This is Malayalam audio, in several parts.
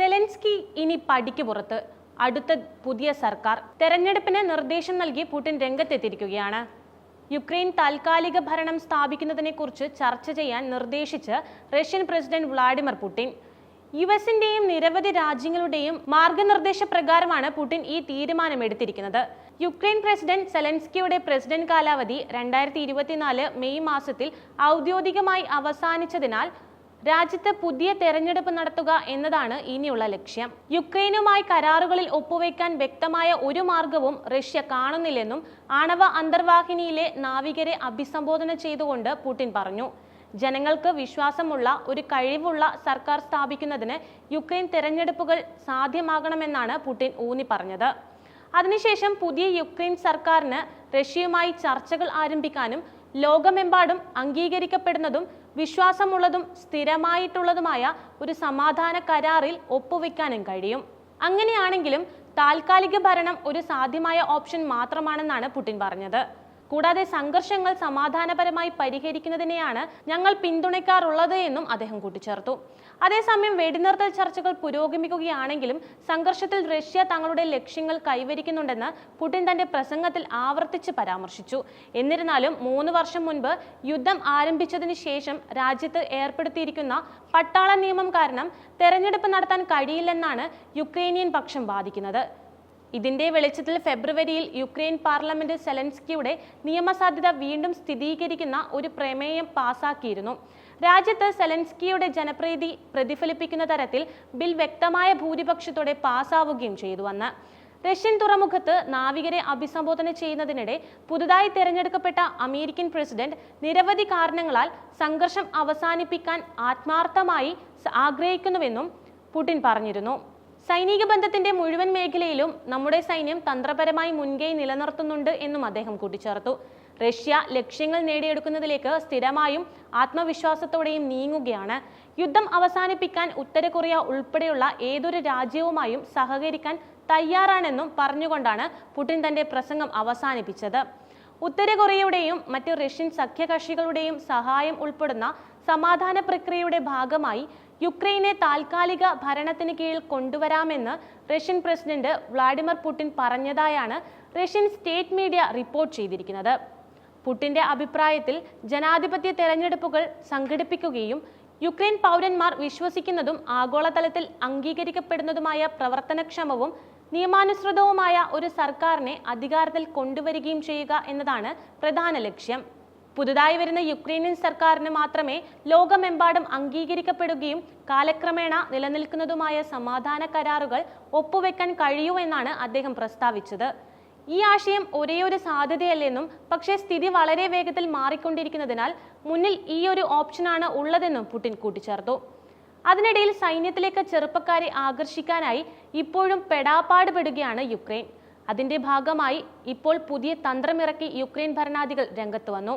സെലൻസ്കി ഇനി പടിക്ക് പുറത്ത്. അടുത്ത പുതിയ സർക്കാർ തെരഞ്ഞെടുപ്പിന് നിർദ്ദേശം നൽകി പുടിൻ രംഗത്തെത്തിയിരിക്കുകയാണ്. യുക്രൈൻ താൽക്കാലിക ഭരണം സ്ഥാപിക്കുന്നതിനെക്കുറിച്ച് ചർച്ച ചെയ്യാൻ നിർദ്ദേശിച്ച് Russian president Vladimir Putin. U എസിന്റെയും നിരവധി രാജ്യങ്ങളുടെയും മാർഗനിർദ്ദേശ പ്രകാരമാണ് പുടിൻ ഈ തീരുമാനമെടുത്തിരിക്കുന്നത്. യുക്രൈൻ പ്രസിഡന്റ് സെലൻസ്കിയുടെ പ്രസിഡന്റ് കാലാവധി രണ്ടായിരത്തി മെയ് മാസത്തിൽ ഔദ്യോഗികമായി അവസാനിച്ചതിനാൽ രാജ്യത്ത് പുതിയ തെരഞ്ഞെടുപ്പ് നടത്തുക എന്നതാണ് ഇനിയുള്ള ലക്ഷ്യം. യുക്രൈനുമായി കരാറുകളിൽ ഒപ്പുവെക്കാൻ വ്യക്തമായ ഒരു മാർഗവും റഷ്യ കാണുന്നില്ലെന്നും ആണവ അന്തർവാഹിനിയിലെ നാവികരെ അഭിസംബോധന ചെയ്തുകൊണ്ട് പുടിൻ പറഞ്ഞു. ജനങ്ങൾക്ക് വിശ്വാസമുള്ള ഒരു കഴിവുള്ള സർക്കാർ സ്ഥാപിക്കുന്നതിന് യുക്രൈൻ തെരഞ്ഞെടുപ്പുകൾ സാധ്യമാകണമെന്നാണ് പുടിൻ ഊന്നി പറഞ്ഞത്. അതിനുശേഷം പുതിയ യുക്രൈൻ സർക്കാരിന് റഷ്യയുമായി ചർച്ചകൾ ആരംഭിക്കാനും ലോകമെമ്പാടും അംഗീകരിക്കപ്പെടുന്നതും വിശ്വാസമുള്ളതും സ്ഥിരമായിട്ടുള്ളതുമായ ഒരു സമാധാന കരാറിൽ ഒപ്പുവെക്കാനും കഴിയും. അങ്ങനെയാണെങ്കിലും താൽക്കാലിക ഭരണം ഒരു സാധ്യമായ ഓപ്ഷൻ മാത്രമാണെന്നാണ് പുടിൻ പറഞ്ഞത്. കൂടാതെ സംഘർഷങ്ങൾ സമാധാനപരമായി പരിഹരിക്കുന്നതിനെയാണ് ഞങ്ങൾ പിന്തുണയ്ക്കാറുള്ളത് എന്നും അദ്ദേഹം കൂട്ടിച്ചേർത്തു. അതേസമയം വെടിനിർത്തൽ ചർച്ചകൾ പുരോഗമിക്കുകയാണെങ്കിലും സംഘർഷത്തിൽ റഷ്യ തങ്ങളുടെ ലക്ഷ്യങ്ങൾ കൈവരിക്കുന്നുണ്ടെന്ന് പുടിൻ തന്റെ പ്രസംഗത്തിൽ ആവർത്തിച്ച് പരാമർശിച്ചു. എന്നിരുന്നാലും മൂന്ന് വർഷം മുൻപ് യുദ്ധം ആരംഭിച്ചതിന് ശേഷം രാജ്യത്ത് ഏർപ്പെടുത്തിയിരിക്കുന്ന പട്ടാള നിയമം കാരണം തെരഞ്ഞെടുപ്പ് നടത്താൻ കഴിയില്ലെന്നാണ് യുക്രൈനിയൻ പക്ഷം വാദിക്കുന്നത്. ഇതിന്റെ വെളിച്ചത്തിൽ ഫെബ്രുവരിയിൽ യുക്രൈൻ പാർലമെന്റ് സെലൻസ്കിയുടെ നിയമസാധ്യത വീണ്ടും സ്ഥിരീകരിക്കുന്ന ഒരു പ്രമേയം പാസാക്കിയിരുന്നു. രാജ്യത്ത് സെലൻസ്കിയുടെ ജനപ്രീതി പ്രതിഫലിപ്പിക്കുന്ന തരത്തിൽ ബിൽ വ്യക്തമായ ഭൂരിപക്ഷത്തോടെ പാസ്സാവുകയും ചെയ്തു അന്ന്. റഷ്യൻ തുറമുഖത്ത് നാവികരെ അഭിസംബോധന ചെയ്യുന്നതിനിടെ പുതുതായി തെരഞ്ഞെടുക്കപ്പെട്ട അമേരിക്കൻ പ്രസിഡന്റ് നിരവധി കാരണങ്ങളാൽ സംഘർഷം അവസാനിപ്പിക്കാൻ ആത്മാർത്ഥമായി ആഗ്രഹിക്കുന്നുവെന്നും പുടിൻ പറഞ്ഞിരുന്നു. സൈനിക ബന്ധത്തിന്റെ മുഴുവൻ മേഖലയിലും നമ്മുടെ സൈന്യം തന്ത്രപരമായി മുൻകൈ നിലനിർത്തുന്നുണ്ട് എന്നും അദ്ദേഹം കൂട്ടിച്ചേർത്തു. റഷ്യ ലക്ഷ്യങ്ങൾ നേടിയെടുക്കുന്നതിലേക്ക് സ്ഥിരമായും ആത്മവിശ്വാസത്തോടെയും നീങ്ങുകയാണ്. യുദ്ധം അവസാനിപ്പിക്കാൻ ഉത്തര കൊറിയ ഉൾപ്പെടെയുള്ള ഏതൊരു രാജ്യവുമായും സഹകരിക്കാൻ തയ്യാറാണെന്നും പറഞ്ഞുകൊണ്ടാണ് പുടിൻ തന്റെ പ്രസംഗം അവസാനിപ്പിച്ചത്. ഉത്തര കൊറിയയുടെയും മറ്റ് റഷ്യൻ സഖ്യകക്ഷികളുടെയും സഹായം ഉൾപ്പെടുന്ന സമാധാന പ്രക്രിയയുടെ ഭാഗമായി യുക്രൈനെ താൽക്കാലിക ഭരണത്തിന് കീഴിൽ കൊണ്ടുവരാമെന്ന് റഷ്യൻ പ്രസിഡന്റ് വ്ളാഡിമിർ പുടിൻ പറഞ്ഞതായാണ് റഷ്യൻ സ്റ്റേറ്റ് മീഡിയ റിപ്പോർട്ട് ചെയ്തിരിക്കുന്നത്. പുടിന്റെ അഭിപ്രായത്തിൽ ജനാധിപത്യ തെരഞ്ഞെടുപ്പുകൾ സംഘടിപ്പിക്കുകയും യുക്രൈൻ പൗരന്മാർ വിശ്വസിക്കുന്നതും ആഗോളതലത്തിൽ അംഗീകരിക്കപ്പെടുന്നതുമായ പ്രവർത്തനക്ഷമവും നിയമാനുസൃതവുമായ ഒരു സർക്കാരിനെ അധികാരത്തിൽ കൊണ്ടുവരികയും ചെയ്യുക എന്നതാണ് പ്രധാന ലക്ഷ്യം. പുതുതായി വരുന്ന യുക്രൈനിയൻ സർക്കാരിന് മാത്രമേ ലോകമെമ്പാടും അംഗീകരിക്കപ്പെടുകയും കാലക്രമേണ നിലനിൽക്കുന്നതുമായ സമാധാന കരാറുകൾ ഒപ്പുവെക്കാൻ കഴിയൂ എന്നാണ് അദ്ദേഹം പ്രസ്താവിച്ചത്. ഈ ആശയം ഒരേയൊരു സാധ്യതയല്ലെന്നും പക്ഷേ സ്ഥിതി വളരെ വേഗത്തിൽ മാറിക്കൊണ്ടിരിക്കുന്നതിനാൽ മുന്നിൽ ഈ ഒരു ഓപ്ഷനാണ് ഉള്ളതെന്നും പുടിൻ കൂട്ടിച്ചേർത്തു. അതിനിടയിൽ സൈന്യത്തിലേക്ക് ചെറുപ്പക്കാരെ ആകർഷിക്കാനായി ഇപ്പോഴും പെടാപ്പാടുപെടുകയാണ് യുക്രൈൻ. അതിന്റെ ഭാഗമായി ഇപ്പോൾ പുതിയ തന്ത്രമിറക്കി യുക്രൈൻ ഭരണാധികൾ രംഗത്ത് വന്നു.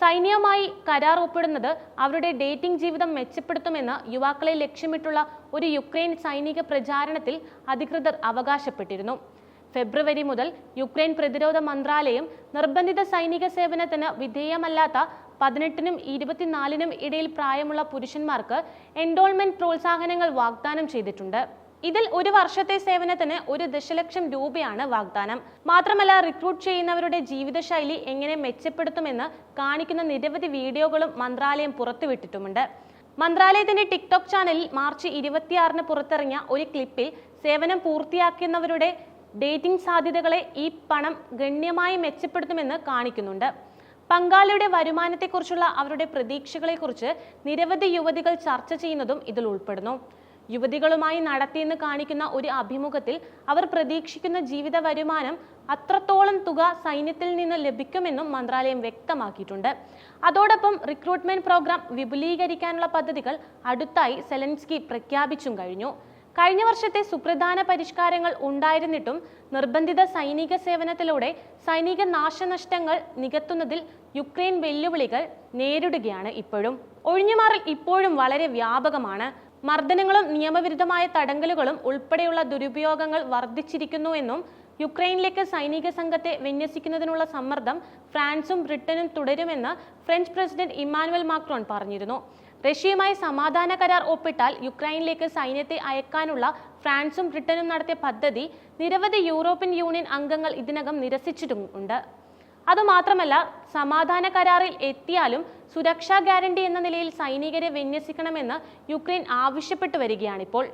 സൈന്യവുമായി കരാർ ഒപ്പിടുന്നത് അവരുടെ ഡേറ്റിംഗ് ജീവിതം മെച്ചപ്പെടുത്തുമെന്ന് യുവാക്കളെ ലക്ഷ്യമിട്ടുള്ള ഒരു യുക്രൈൻ സൈനിക പ്രചാരണത്തിൽ അധികൃതർ അവകാശപ്പെട്ടിരുന്നു. ഫെബ്രുവരി മുതൽ യുക്രൈൻ പ്രതിരോധ മന്ത്രാലയം നിർബന്ധിത സൈനിക സേവനത്തിന് വിധേയമല്ലാത്ത പതിനെട്ടിനും ഇരുപത്തിനാലിനും ഇടയിൽ പ്രായമുള്ള പുരുഷന്മാർക്ക് എൻഡോൾമെന്റ് പ്രോത്സാഹനങ്ങൾ വാഗ്ദാനം ചെയ്തിട്ടുണ്ട്. ഇതിൽ ഒരു വർഷത്തെ സേവനത്തിന് ഒരു ദശലക്ഷം രൂപയാണ് വാഗ്ദാനം. മാത്രമല്ല റിക്രൂട്ട് ചെയ്യുന്നവരുടെ ജീവിതശൈലി എങ്ങനെ മെച്ചപ്പെടുത്തുമെന്ന് കാണിക്കുന്ന നിരവധി വീഡിയോകളും മന്ത്രാലയം പുറത്തുവിട്ടിട്ടുമുണ്ട്. മന്ത്രാലയത്തിന്റെ ടിക്ടോക്ക് ചാനലിൽ മാർച്ച് ഇരുപത്തിയാറിന് പുറത്തിറങ്ങിയ ഒരു ക്ലിപ്പിൽ സേവനം പൂർത്തിയാക്കുന്നവരുടെ ഡേറ്റിംഗ് സാധ്യതകളെ ഈ പണം ഗണ്യമായി മെച്ചപ്പെടുത്തുമെന്ന് കാണിക്കുന്നുണ്ട്. പങ്കാളിയുടെ വരുമാനത്തെക്കുറിച്ചുള്ള അവരുടെ പ്രതീക്ഷകളെക്കുറിച്ച് നിരവധി യുവതികൾ ചർച്ച ചെയ്യുന്നതും ഇതിൽ ഉൾപ്പെടുന്നു. യുവതികളുമായി നടത്തിയെന്ന് കാണിക്കുന്ന ഒരു അഭിമുഖത്തിൽ അവർ പ്രതീക്ഷിക്കുന്ന ജീവിത വരുമാനം അത്രത്തോളം തുക സൈന്യത്തിൽ നിന്ന് ലഭിക്കുമെന്നും മന്ത്രാലയം വ്യക്തമാക്കിയിട്ടുണ്ട്. അതോടൊപ്പം റിക്രൂട്ട്മെന്റ് പ്രോഗ്രാം വിപുലീകരിക്കാനുള്ള പദ്ധതികൾ അടുത്തായി സെലൻസ്കി പ്രഖ്യാപിച്ചും കഴിഞ്ഞു. കഴിഞ്ഞ വർഷത്തെ സുപ്രധാന പരിഷ്കാരങ്ങൾ ഉണ്ടായിരുന്നിട്ടും നിർബന്ധിത സൈനിക സേവനത്തിലൂടെ സൈനിക നാശനഷ്ടങ്ങൾ നികത്തുന്നതിൽ യുക്രൈൻ വെല്ലുവിളികൾ നേരിടുകയാണ് ഇപ്പോഴും. ഒഴിഞ്ഞുമാറൽ ഇപ്പോഴും വളരെ വ്യാപകമാണ്. മർദ്ദനങ്ങളും നിയമവിരുദ്ധമായ തടങ്കലുകളും ഉൾപ്പെടെയുള്ള ദുരുപയോഗങ്ങൾ വർദ്ധിച്ചിരിക്കുന്നു എന്നും യുക്രൈനിലേക്ക് സൈനിക സംഘത്തെ വിന്യസിക്കുന്നതിനുള്ള സമ്മർദ്ദം ഫ്രാൻസും ബ്രിട്ടനും തുടരുമെന്ന് ഫ്രഞ്ച് പ്രസിഡന്റ് ഇമ്മാനുവൽ മാക്രോൺ പറഞ്ഞിരുന്നു. റഷ്യയുമായി സമാധാന കരാർ ഒപ്പിട്ടാൽ യുക്രൈനിലേക്ക് സൈന്യത്തെ അയക്കാനുള്ള ഫ്രാൻസും ബ്രിട്ടനും നടത്തിയ പദ്ധതി നിരവധി യൂറോപ്യൻ യൂണിയൻ അംഗങ്ങൾ ഇതിനകം നിരസിച്ചിട്ടുമുണ്ട് അതുമാത്രമല്ല സമാധാന കരാറിൽ എത്തിയാലും സുരക്ഷാ ഗ്യാരണ്ടി എന്ന നിലയിൽ സൈനികരെ വിന്യസിക്കണമെന്ന് യുക്രൈൻ ആവശ്യപ്പെട്ടു വരികയാണിപ്പോൾ.